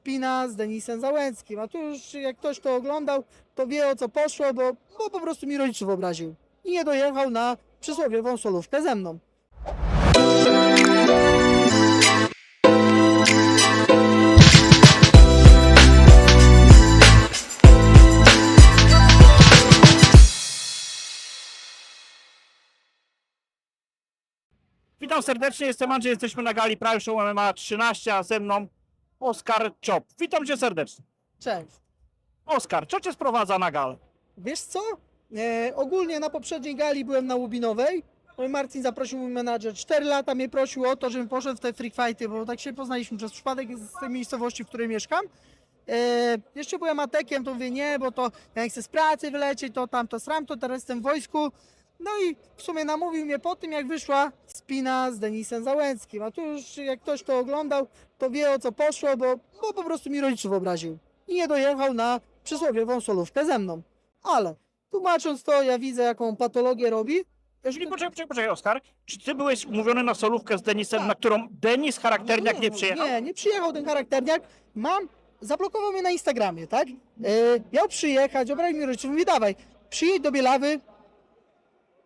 spina z Denisem Załęckim. A tu już jak ktoś to oglądał, to wie o co poszło, bo, bo po prostu mi rodziców obraził. I nie dojechał na przysłowiową solówkę ze mną. Witam serdecznie, jestem Andrzej, jesteśmy na gali Prime Show MMA 13, a ze mną Oskar Czop. Witam cię serdecznie. Cześć. Oskar, co cię sprowadza na galę? Wiesz co? E, ogólnie na poprzedniej gali byłem na Łubinowej. No i Marcin zaprosił mój menadżer. Cztery lata mnie prosił o to, żebym poszedł w te freak fighty, bo tak się poznaliśmy przez przypadek z tej miejscowości, w której mieszkam. E, jeszcze byłem atekiem, to mówię nie, bo to jak chcę z pracy wylecieć, to tam to sram, to teraz jestem w wojsku. No i w sumie namówił mnie po tym, jak wyszła spina z Denisem Załęckim. A tu już jak ktoś to oglądał, to wie o co poszło, bo, bo po prostu mi rodziców obraził. I nie dojechał na przysłowiową solówkę ze mną. Ale tłumacząc to, ja widzę, jaką patologię robi. Czyli poczekaj, poczekaj, poczekaj, Oskar. Czy ty byłeś umówiony na solówkę z Denisem, Tak. na którą Denis charakterniak nie przyjechał? Nie, nie przyjechał ten charakterniak. Mam, zablokował mnie na Instagramie, tak? E, miał przyjechać, obrał mi rodziców, mówi dawaj, przyjedź do Bielawy.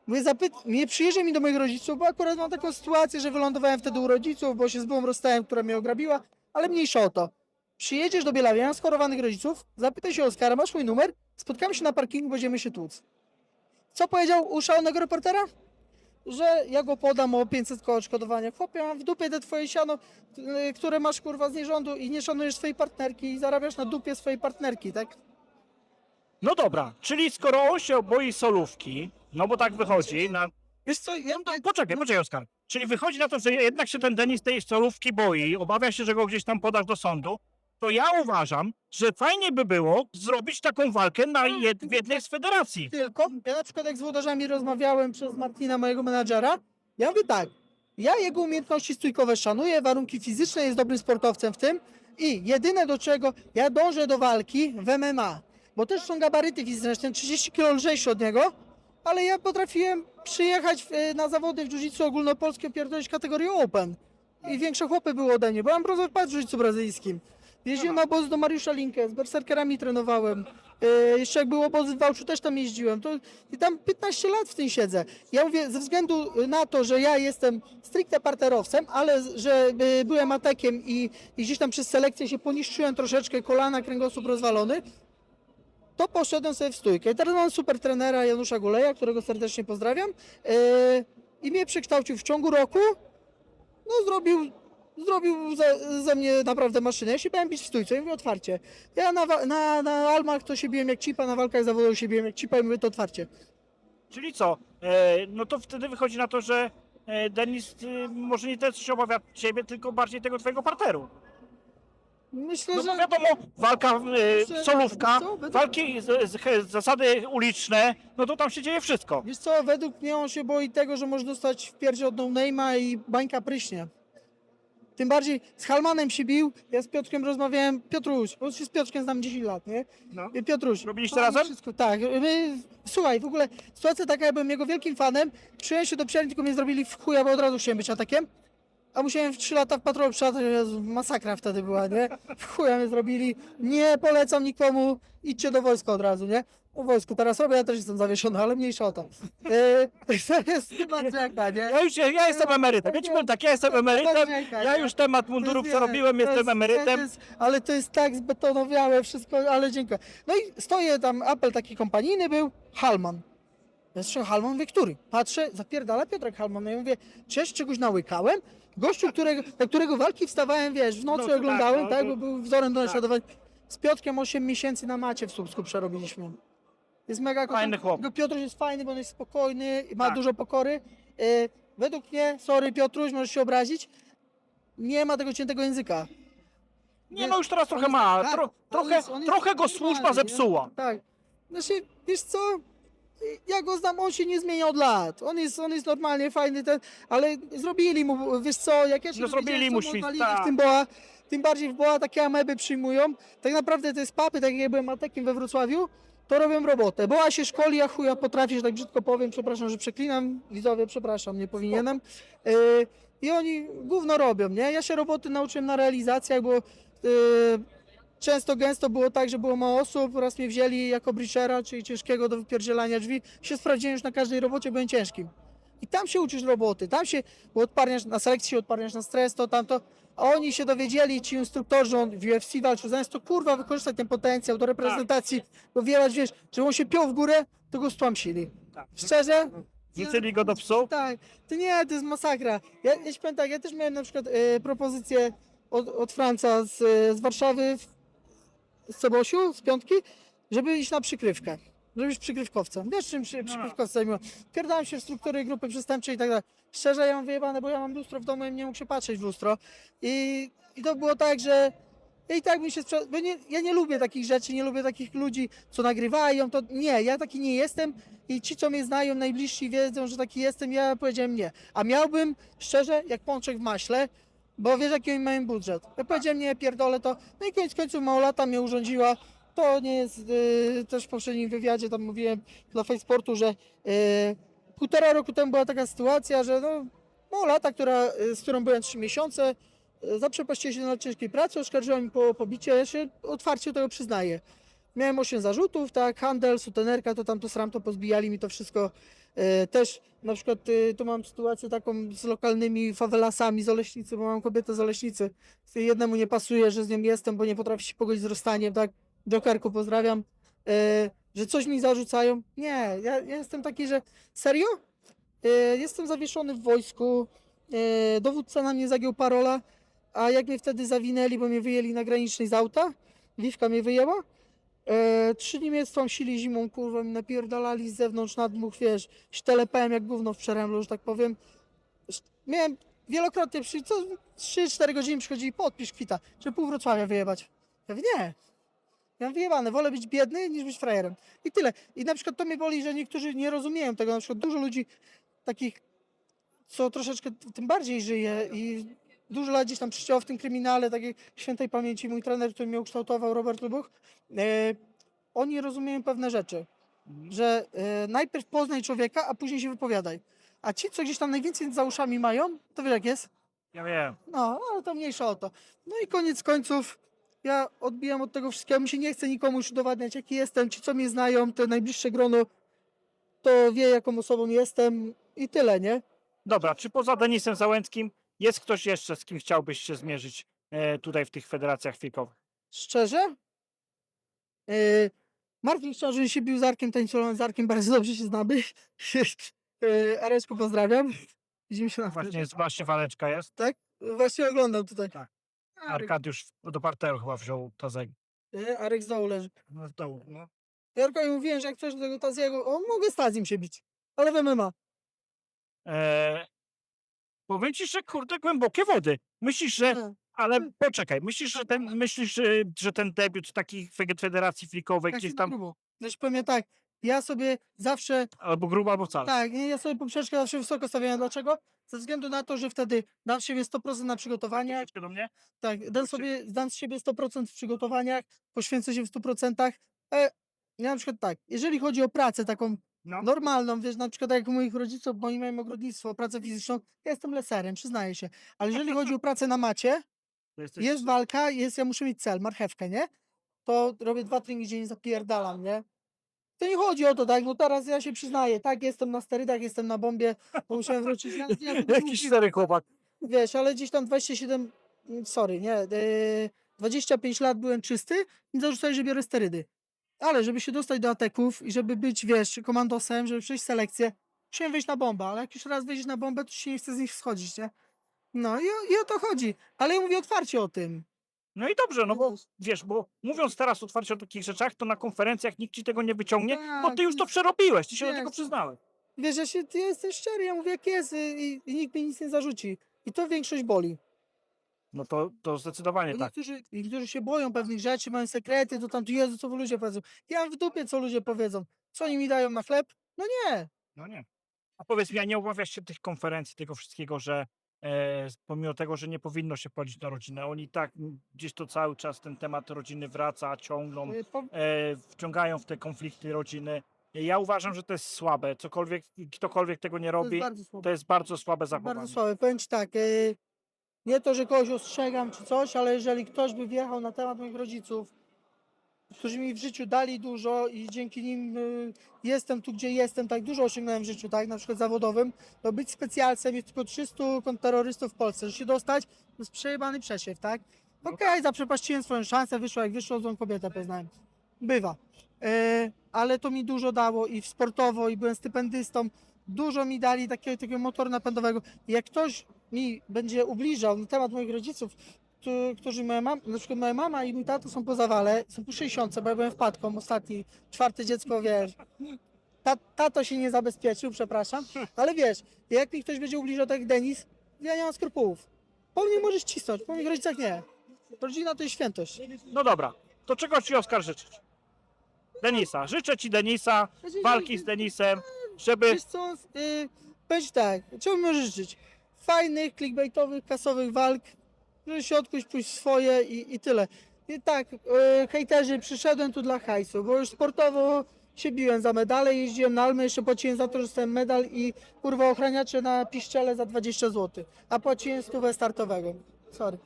Mówię, zapyt, nie przyjeżdżaj mi do moich rodziców, bo akurat mam taką sytuację, że wylądowałem wtedy u rodziców, bo się z byłą rozstałem, która mnie ograbiła, ale mniejsza o to. Przyjedziesz do mam schorowanych rodziców, zapytaj się Oskara, masz mój numer, spotkamy się na parkingu, będziemy się tłuc. Co powiedział u szalonego reportera? Że ja go podam o 500 koło odszkodowania. Chłopie, mam w dupie te twoje siano, y, które masz kurwa z nierządu i nie szanujesz swojej partnerki i zarabiasz na dupie swojej partnerki, tak? No dobra, czyli skoro on się boi solówki, no bo tak wychodzi, na... Wiesz co, ja poczekaj, poczekaj, Oskar. Czyli wychodzi na to, że jednak się ten Denis tej solówki boi, obawia się, że go gdzieś tam podasz do sądu, to ja uważam, że fajnie by było zrobić taką walkę na jed, w jednej z federacji. tylko, ja na przykład jak z włodarzami rozmawiałem przez Martina, mojego menadżera, ja mówię tak, ja jego umiejętności stójkowe szanuję, warunki fizyczne, jest dobrym sportowcem w tym i jedyne do czego ja dążę do walki w MMA, bo też są gabaryty fizyczne, jestem 30 kg lżejszy od niego, ale ja potrafiłem przyjechać w, e, na zawody w jiu-jitsu ogólnopolskie, pierdolić kategorię Open i większe chłopy były ode mnie, bo mam brązowy pas w jiu-jitsu brazylijskim. Jeździłem na obozy do Mariusza Linkę, z berserkerami trenowałem. E, jeszcze jak było obozy w Wałczu, też tam jeździłem. To, I tam 15 lat w tym siedzę. Ja mówię, ze względu na to, że ja jestem stricte parterowcem, ale że e, byłem atakiem i, i gdzieś tam przez selekcję się poniszczyłem troszeczkę, kolana, kręgosłup rozwalony, to poszedłem sobie w stójkę. I teraz mam super trenera Janusza Guleja, którego serdecznie pozdrawiam. E, I mnie przekształcił w ciągu roku. No zrobił, zrobił ze, ze mnie naprawdę maszynę. Ja się bałem bić w stójce i mówię otwarcie. Ja na, na, na Almach to się biłem jak cipa, na walkach zawodowych się biłem jak cipa i mówię to otwarcie. Czyli co? E, no to wtedy wychodzi na to, że e, Denis może nie tyle co się obawia ciebie, tylko bardziej tego twojego parteru. Myślę, No bo że... wiadomo, walka, Myślę, e, solówka, co, według- walki, z, z, zasady uliczne, no to tam się dzieje wszystko. Wiesz co, według mnie on się boi tego, że może dostać w pierdzie od no-name'a i bańka pryśnie. Tym bardziej z Halmanem się bił, ja z Piotrkiem rozmawiałem, Piotruś, bo się z Piotrkiem znam 10 lat, nie? No. I Piotruś. Robiliście mamy razem? Wszystko, tak. My, słuchaj, w ogóle sytuacja taka, ja byłem jego wielkim fanem, przyjąłem się do przyjaciół, tylko mnie zrobili w chuja, bo od razu chciałem być atakiem. A musiałem w 3 lata w patrolu przelatać, Jezu, masakra wtedy była, nie? W chuja mnie zrobili, nie polecam nikomu, idźcie do wojska od razu, nie? O wojsku teraz robię, ja też jestem zawieszony, ale mniejsza o to. Yy, to jest chyba czeka, nie? Ja już ja jestem emerytem. Ja ci powiem tak, ja jestem emerytem. Ja już temat mundurów jest- jestem emerytem. ale to jest tak zbetonowiałe wszystko, ale dziękuję. No i stoję tam, apel taki kompanijny był, Halman. Ja słyszę Halman, mówię, który? Patrzę, zapierdala Piotrek Halman. Ja mówię, czy ja się czegoś nałykałem? Gościu, którego, na którego walki wstawałem, wiesz, w nocy No tak, oglądałem, no tak, to- bo był wzorem do tak. naśladowania. Z Piotrkiem 8 miesięcy na macie w Słupsku przerobiliśmy. Jest mega Fajny chłop. Tylko Piotruś jest fajny, bo on jest spokojny, ma Tak. dużo pokory. E, według mnie, sorry Piotruś, możesz się obrazić, nie ma tego ciętego języka. Nie no już teraz trochę ma. Tak, Tro, on trochę, jest- on jest trochę go normalny, służba nie? zepsuła. Tak. Znaczy, wiesz co? Ja go znam, on się nie zmienia od lat. On jest, on jest normalnie fajny, ten, ale zrobili mu, wiesz co, jak ja się No zrobili mu świst, świst, w tak. tym boa, tym bardziej w boa takie ameby przyjmują. Tak naprawdę te spapy, tak jak ja byłem atakiem we Wrocławiu, to robią robotę. Boa się szkoli, a chuja potrafi, że tak brzydko powiem, przepraszam, że przeklinam, widzowie, przepraszam, nie powinienem. Yy, I oni gówno robią, nie? Ja się roboty nauczyłem na realizacjach, bo yy, często gęsto było tak, że było mało osób, raz mnie wzięli jako brichera, czyli ciężkiego do wypierdzielania drzwi. Się sprawdziłem już na każdej robocie, byłem ciężkim. I tam się uczysz roboty, tam się, bo odparniasz na selekcji, odparniasz na stres, to tamto. A oni się dowiedzieli, ci instruktorzy, on w UFC walczył, zamiast to kurwa wykorzystać ten potencjał do reprezentacji, bo wiele, wiesz, żeby on się piął w górę, to go stłamsili. Tak. Szczerze? Wrzucili go do psów? Tak, to nie, to jest masakra. Ja, ja tak, ja też miałem na przykład e, propozycję od, od Franca z, e, z Warszawy, w- z Cebosiu, z piątki, żeby iść na przykrywkę. Żeby być przykrywkowcem. Wiesz czym przy, przykrywkowcem zajmują? Pierdałem się w struktury grupy przestępczej i tak dalej. Szczerze, ja mam wyjebane, bo ja mam lustro w domu i nie mógł się patrzeć w lustro. I, i to było tak, że ja i tak mi się sprzeda... bo nie, ja nie lubię takich rzeczy, nie lubię takich ludzi, co nagrywają, to nie, ja taki nie jestem i ci, co mnie znają, najbliżsi wiedzą, że taki jestem, ja powiedziałem nie. A miałbym, szczerze, jak pączek w maśle, bo wiesz, jaki oni mają budżet. Ja powiedziałem nie, pierdolę to, no i koniec końców małolata mnie urządziła. To nie jest, y, też w poprzednim wywiadzie tam mówiłem dla Fejsportu, że y, półtora roku temu była taka sytuacja, że no, małolata, która, y, z którą byłem trzy miesiące, y, zaprzepaściła się na ciężkiej pracy, oskarżyła mi po pobicie, ja się otwarcie tego przyznaję. Miałem 8 zarzutów, tak, handel, sutenerka, to tam to sram, to pozbijali mi to wszystko. E, też na przykład e, tu mam sytuację taką z lokalnymi fawelasami z Oleśnicy, bo mam kobietę z Oleśnicy. Jednemu nie pasuje, że z nią jestem, bo nie potrafi się pogodzić z rozstaniem, tak. Jokerku pozdrawiam. E, że coś mi zarzucają. Nie, ja, ja jestem taki, że serio? Jestem zawieszony w wojsku, dowódca na mnie zagiął parola, a jak mnie wtedy zawinęli, bo mnie wyjęli na granicznej z auta, Wiwka mnie wyjęła, E, trzy dni mnie stłamsili zimą, kurwa, mi napierdalali z zewnątrz nadmuch, wiesz, śtelepałem jak gówno w przeremlu, że tak powiem. Miałem wielokrotnie, przy, co 3-4 godziny przychodzili, podpisz kwita, żeby pół Wrocławia wyjebać. Mówię, nie. Ja mam wyjebane, wolę być biedny niż być frajerem. I tyle. I na przykład to mnie boli, że niektórzy nie rozumieją tego, na przykład dużo ludzi takich, co troszeczkę tym bardziej żyje i dużo lat gdzieś tam przycięło w tym kryminale, tak jak świętej pamięci mój trener, który mnie ukształtował, Robert Lubuch, e, oni rozumieją pewne rzeczy, że e, najpierw poznaj człowieka, a później się wypowiadaj. A ci, co gdzieś tam najwięcej za uszami mają, to wiesz jak jest? Ja wiem. No, ale to mniejsza o to. No i koniec końców, ja odbijam od tego wszystkiego, mi się nie chce nikomu już udowadniać, jaki jestem, ci, co mnie znają, te najbliższe grono, to wie, jaką osobą jestem i tyle, nie? Dobra, czy poza Denisem Załęckim jest ktoś jeszcze, z kim chciałbyś się zmierzyć e, tutaj w tych federacjach wiekowych? Szczerze? Yy, Martin chciał, żebym się bił z Arkiem Tańculą, z Arkiem bardzo dobrze się znamy. yy, Areczku pozdrawiam. Widzimy się na Właśnie, jest, właśnie waleczka jest. Tak? Właśnie oglądam tutaj. Tak. Arek, Arkadiusz do parteru chyba wziął Tazeg. yy, Arek z dołu leży. No, w dołu, no. Mówiłem, że jak coś do tego Taziego, on mogę z Tazim się bić. Ale w MMA. e, Powiem ci, że kurde, głębokie wody. Myślisz, że Tak. Ale poczekaj, myślisz, że ten, myślisz, że, że ten debiut takiej fe- federacji flikowej Tak gdzieś się tam, grubo. Znaczy powiem tak, ja sobie zawsze albo grubo, albo wcale. Tak, nie, ja sobie poprzeczkę zawsze wysoko stawiałem. Dlaczego? Ze względu na to, że wtedy dam z siebie 100% na przygotowaniach. Troszeczkę do mnie? Tak, dam sobie, dam z siebie 100% w przygotowaniach, poświęcę się w 100%. E, ja na przykład tak, jeżeli chodzi o pracę taką No. normalną, wiesz, na przykład jak u moich rodziców, bo oni mają ogrodnictwo, pracę fizyczną, ja jestem leserem, przyznaję się. Ale jeżeli chodzi o pracę na macie, To jesteś... jest walka, jest, ja muszę mieć cel, marchewkę, nie? To robię dwa treningi dziennie, zapierdalam, nie? To nie chodzi o to, tak? No teraz ja się przyznaję, tak, jestem na sterydach, jestem na bombie, bo musiałem wrócić na... Ja, Jakiś stary chłopak. wiesz, ale gdzieś tam 27, mm, sorry, nie, yy, 25 lat byłem czysty i zarzucali, że biorę sterydy. Ale żeby się dostać do ateków i żeby być, wiesz, komandosem, żeby przejść selekcję, musiałem wejść na bombę, ale jak już raz wejdziesz na bombę, to się nie chce z nich schodzić, nie? No i, o- i o to chodzi. Ale ja mówię otwarcie o tym. No i dobrze, no bo wiesz, bo mówiąc teraz otwarcie o takich rzeczach, to na konferencjach nikt ci tego nie wyciągnie, bo Tak, ty już to przerobiłeś, ty się do tego przyznałeś. Wiesz, ja, się, ja jestem szczery, ja mówię jak jest i, i, i nikt mi nic nie zarzuci. I to większość boli. No to, to zdecydowanie Bo tak. niektórzy, niektórzy się boją pewnych rzeczy, mają sekrety, to tam, tu Jezu, co ludzie powiedzą. Ja w dupie, co ludzie powiedzą. Co oni mi dają na chleb? No nie. No nie. A powiedz mi, a nie obawiasz się tych konferencji, tego wszystkiego, że e, pomimo tego, że nie powinno się płacić na rodzinę, oni tak m, gdzieś to cały czas ten temat rodziny wraca, ciągną, Y, Po, e, wciągają w te konflikty rodziny. Ja uważam, że to jest słabe. Cokolwiek, ktokolwiek tego nie to robi, jest bardzo słabe. to jest bardzo słabe zachowanie. Bardzo słabe. Powiem ci tak, y, Nie to, że kogoś ostrzegam czy coś, ale jeżeli ktoś by wjechał na temat moich rodziców, którzy mi w życiu dali dużo i dzięki nim y, jestem tu, gdzie jestem, tak dużo osiągnąłem w życiu, tak, na przykład zawodowym, to być specjalcem jest tylko 300 kontrterrorystów w Polsce, że się dostać, to jest przejebany przesiew, tak? Okej, zaprzepaściłem swoją szansę, wyszło jak wyszło, złą kobietę poznałem. Bywa. E, ale to mi dużo dało i w sportowo, i byłem stypendystą. Dużo mi dali takiego, takiego motoru napędowego. Jak ktoś mi będzie ubliżał na temat moich rodziców, któ- którzy moja mama, na przykład moja mama i mój tato są po zawale, są po 60, bo ja byłem wpadką ostatni, czwarte dziecko, wiesz. Ta, tato się nie zabezpieczył, przepraszam, ale wiesz, jak mi ktoś będzie ubliżał tak jak Denis, ja nie mam skrupułów. Po mnie możesz cisnąć, po moich rodzicach nie. Rodzina to jest świętość. No dobra, to czego ci Oskar życzyć? Denisa. Życzę ci Denisa, walki z Denisem, żeby... Wiesz co, yy, powiedz tak, czego mi możesz życzyć? Fajnych, clickbaitowych, kasowych walk, żeby się odkuć, pójść swoje i, i tyle. I tak, yy, hejterzy, przyszedłem tu dla hajsu, bo już sportowo się biłem za medale, jeździłem na Almę, jeszcze płaciłem za to, że dostałem medal i kurwa ochraniacze na piszczele za 20 zł, a płaciłem stówę startowego. Sorry.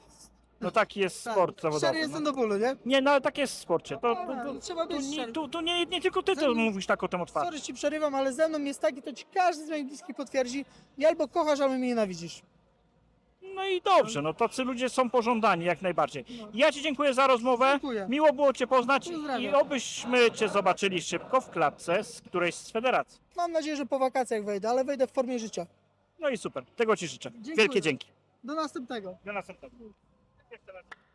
No taki jest Tak, sport Szczery zawodowy. jestem No. do bólu, nie? Nie, no ale tak jest w sporcie. To, to, A, to, trzeba tu, być nie, szczery. tu, tu nie, nie tylko ty to mówisz tak o tym otwarcie. Sorry, ci przerywam, ale ze mną jest taki, to ci każdy z moich bliskich potwierdzi, i albo kochasz, albo mnie nienawidzisz. No i dobrze, no tacy ludzie są pożądani jak najbardziej. Ja ci dziękuję za rozmowę. Dziękuję. Miło było cię poznać Pozdrawiam. i obyśmy cię zobaczyli szybko w klatce z którejś z federacji. Mam nadzieję, że po wakacjach wejdę, ale wejdę w formie życia. No i super, tego ci życzę. Dziękuję. Wielkie dzięki. Do następnego. Do następnego. Yes, sir.